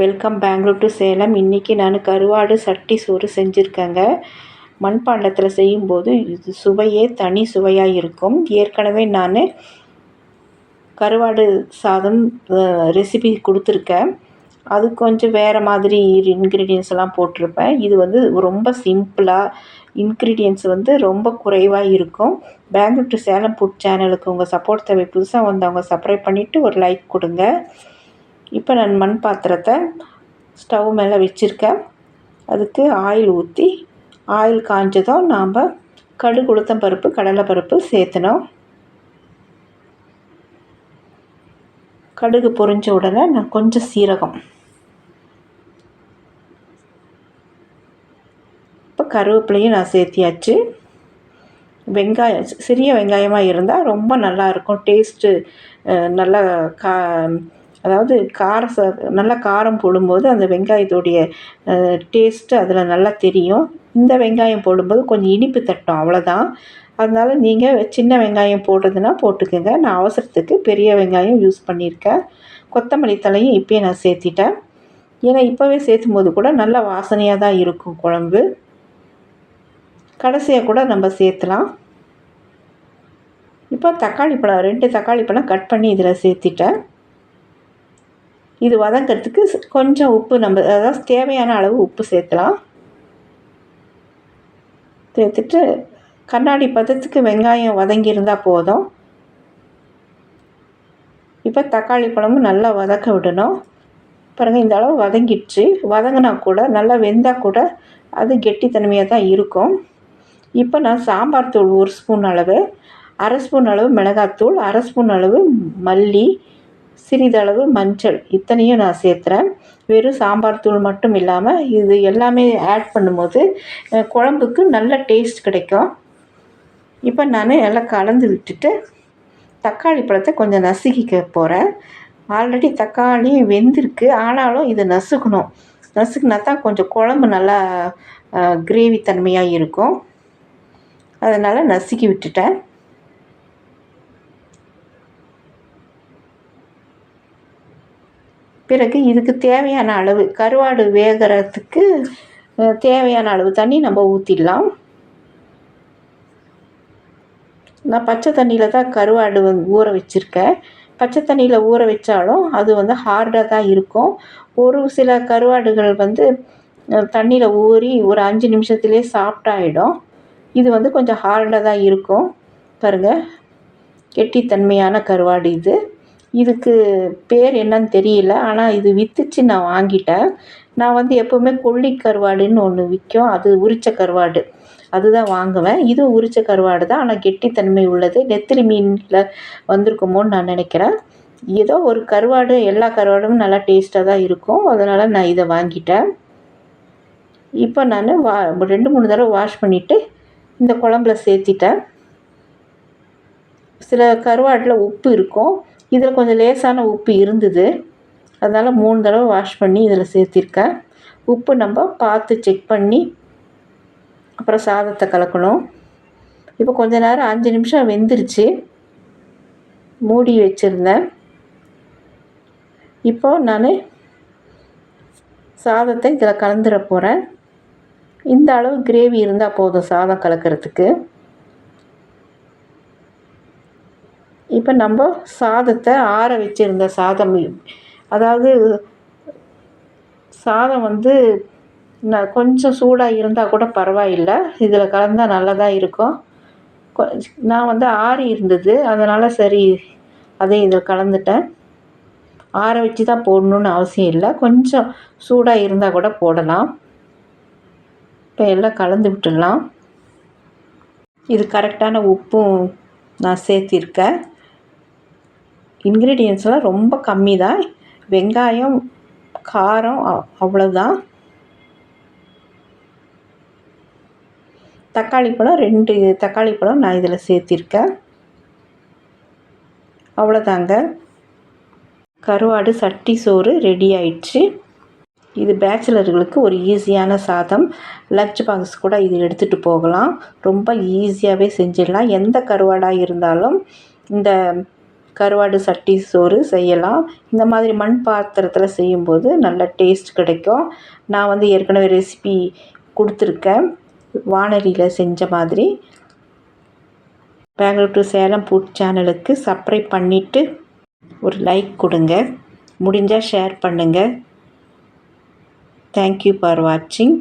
Welcome Bangalore to Salem இன்றைக்கி நான் கருவாடு சட்டி சோறு செஞ்சுருக்கேங்க. மண்பாண்டத்தில் செய்யும்போது இது சுவையே தனி சுவையாக இருக்கும். ஏற்கனவே நான் கருவாடு சாதம் ரெசிபி கொடுத்துருக்கேன். அது கொஞ்சம் வேறு மாதிரி இன்க்ரீடியன்ஸ் எல்லாம் போட்டிருப்பேன். இது வந்து ரொம்ப சிம்பிளாக இன்க்ரீடியன்ஸ் வந்து ரொம்ப குறைவாக இருக்கும். பெங்களூர் டு சேலம் ஃபுட் சேனலுக்கு உங்கள் சப்போர்ட் தேவை புதுசாக வந்தவங்க சப்ஸ்கிரைப் பண்ணிவிட்டு ஒரு லைக் கொடுங்க. இப்போ நான் மண் பாத்திரத்தை ஸ்டவ் மேலே வச்சுருக்கேன். அதுக்கு ஆயில் ஊற்றி ஆயில் காஞ்சதும் நாம் கடுகு உளுத்தம் பருப்பு கடலை பருப்பு சேர்த்தணும். கடுகு பொரிஞ்ச உடனே நான் கொஞ்சம் சீரகம். இப்போ கருவேப்பிலையும் நான் சேர்த்தியாச்சு. வெங்காயம் சிறிய வெங்காயமாக இருந்தால் ரொம்ப நல்லாயிருக்கும் டேஸ்ட்டு நல்லா கா அதாவது காரம் ச நல்லா காரம் போடும்போது அந்த வெங்காயத்துடைய டேஸ்ட்டு அதில் நல்லா தெரியும். இந்த வெங்காயம் போடும்போது கொஞ்சம் இனிப்பு தட்டும் அவ்வளோதான் அதனால் நீங்கள் சின்ன வெங்காயம் போடுறதுனா போட்டுக்கோங்க. நான் அவசரத்துக்கு பெரிய வெங்காயம் யூஸ் பண்ணியிருக்கேன். கொத்தமல்லி தலையும் இப்போயே நான் சேர்த்திட்டேன். ஏன்னா இப்போவே சேர்த்தும் போது கூட நல்ல வாசனையாக தான் இருக்கும் குழம்பு. கடைசியாக கூட நம்ம சேர்த்துலாம். இப்போ தக்காளி பழம் ரெண்டு தக்காளி பழம் கட் பண்ணி இதில் சேர்த்திட்டேன். இது வதங்கிறதுக்கு கொஞ்சம் உப்பு நம்ம அதாவது தேவையான அளவு உப்பு சேர்த்துலாம் சேர்த்துட்டு கண்ணாடி பதத்துக்கு வெங்காயம் வதங்கியிருந்தால் போதும். இப்போ தக்காளி பழமும் நல்லா வதக்க விடணும். பாருங்கள் இந்த அளவு வதங்கிடுச்சு. வதங்கினா கூட நல்லா வெந்தால் கூட அது கெட்டித்தன்மையாக தான் இருக்கும். இப்போ நான் சாம்பார் தூள் ஒரு ஸ்பூன் அளவு அரை ஸ்பூன் அளவு மிளகாத்தூள் அரை ஸ்பூன் அளவு மல்லி சிறிதளவு மஞ்சள். இத்தனையும் நான் சேர்த்துறேன். வெறும் சாம்பார் தூள் மட்டும் இல்லாமல் இது எல்லாமே ஆட் பண்ணும்போது குழம்புக்கு நல்ல டேஸ்ட் கிடைக்கும். இப்போ நான் எல்லாம் கலந்து விட்டுட்டு தக்காளி பழத்தை கொஞ்சம் நசுக்கிக்க போகிறேன் ஆல்ரெடி தக்காளி வெந்திருக்கு. ஆனாலும் இதை நசுக்கணும். நசுக்குனா தான் கொஞ்சம் குழம்பு நல்லா கிரேவி தன்மையாக இருக்கும். அதனால் நசுக்கி விட்டுட்டேன். பிறகு இதுக்கு தேவையான அளவு கருவாடு வேகிறதுக்கு தேவையான அளவு தண்ணி நம்ம ஊற்றிடலாம் நான் பச்சை தண்ணியில் தான் கருவாடு வந்து ஊற வச்சுருக்கேன். பச்சை தண்ணியில் ஊற வச்சாலும் அது வந்து ஹார்டாக தான் இருக்கும். ஒரு சில கருவாடுகள் வந்து தண்ணியில் ஊறி ஒரு அஞ்சு நிமிஷத்துலேயே சாஃப்டாகிடும் இது வந்து கொஞ்சம் ஹார்டாக தான் இருக்கும். பாருங்கள் கெட்டித்தன்மையான கருவாடு இது. இதுக்கு பேர் என்னன்னு தெரியல ஆனால் இது விற்றுச்சு நான் வாங்கிட்டேன். நான் வந்து எப்போவுமே கொல்லி கருவாடுன்னு ஒன்று விற்கும் அது உரித்த கருவாடு. அதுதான் வாங்குவேன். இதுவும் உரித்த கருவாடு தான் ஆனால் கெட்டித்தன்மை உள்ளது. நெத்திலி மீனில் வந்திருக்குமோன்னு நான் நினைக்கிறேன். ஏதோ ஒரு கருவாடு எல்லா கருவாடும் நல்லா டேஸ்ட்டாக தான் இருக்கும். அதனால் நான் இதை வாங்கிட்டேன். இப்போ நான் வா ரெண்டு மூணு தடவை வாஷ் பண்ணிவிட்டு இந்த குழம்புல சேர்த்திட்டேன். சில கருவாட்டில் உப்பு இருக்கும். இதில் கொஞ்சம் லேசான உப்பு இருந்தது. அதனால் மூணு தடவை வாஷ் பண்ணி இதில் சேர்த்திருக்கேன். உப்பு நம்ம பார்த்து செக் பண்ணி அப்புறம் சாதத்தை கலக்கணும். இப்போ கொஞ்ச நேரம் அஞ்சு நிமிஷம் வெந்துருச்சு. மூடி வச்சுருந்தேன். இப்போது நான் சாதத்தை இதில் கலந்துட போகிறேன் இந்த அளவு கிரேவி இருந்தால் போதும் சாதம் கலக்கிறதுக்கு. இப்போ நம்ம சாதத்தை ஆற வச்சுருந்த சாதம் அதாவது சாதம் வந்து நான் கொஞ்சம் சூடாக இருந்தால் கூட பரவாயில்லை. இதில் கலந்தால் நல்லதாக இருக்கும். நான் வந்து ஆறி இருந்தது. அதனால் சரி அதையும் இதில் கலந்துட்டேன். ஆற வச்சு தான் போடணுன்னு அவசியம் இல்லை. கொஞ்சம் சூடாக இருந்தால் கூட போடலாம். இப்போ எல்லாம் கலந்து விட்டுடலாம். இது கரெக்டான உப்பும் நான் சேர்த்திருக்கேன். இன்க்ரீடியன்ஸ்லாம் ரொம்ப கம்மி தான் வெங்காயம் காரம் அவ்வளோதான் தக்காளி பழம் ரெண்டு தக்காளி பழம் நான் இதில் சேர்த்திருக்கேன். அவ்வளோதாங்க கருவாடு சட்டி சோறு ரெடி ஆயிடுச்சு. இது பேச்சுலர்களுக்கு ஒரு ஈஸியான சாதம். லஞ்ச் பாக்ஸ் கூட இது எடுத்துகிட்டு போகலாம். ரொம்ப ஈஸியாகவே செஞ்சிடலாம். எந்த கருவாடாக இருந்தாலும் இந்த கருவாடு சட்டி சோறு செய்யலாம். இந்த மாதிரி மண் பாத்திரத்தில் செய்யும்போது நல்ல டேஸ்ட் கிடைக்கும். நான் வந்து ஏற்கனவே ரெசிபி கொடுத்துருக்கேன். வானொலியில் செஞ்ச மாதிரி. பெங்களூர் டு சேலம் ஃபுட் சேனலுக்கு சப்ஸ்கிரைப் பண்ணிவிட்டு ஒரு லைக் கொடுங்க. முடிஞ்சால் ஷேர் பண்ணுங்கள் தேங்க்யூ ஃபார் வாட்சிங்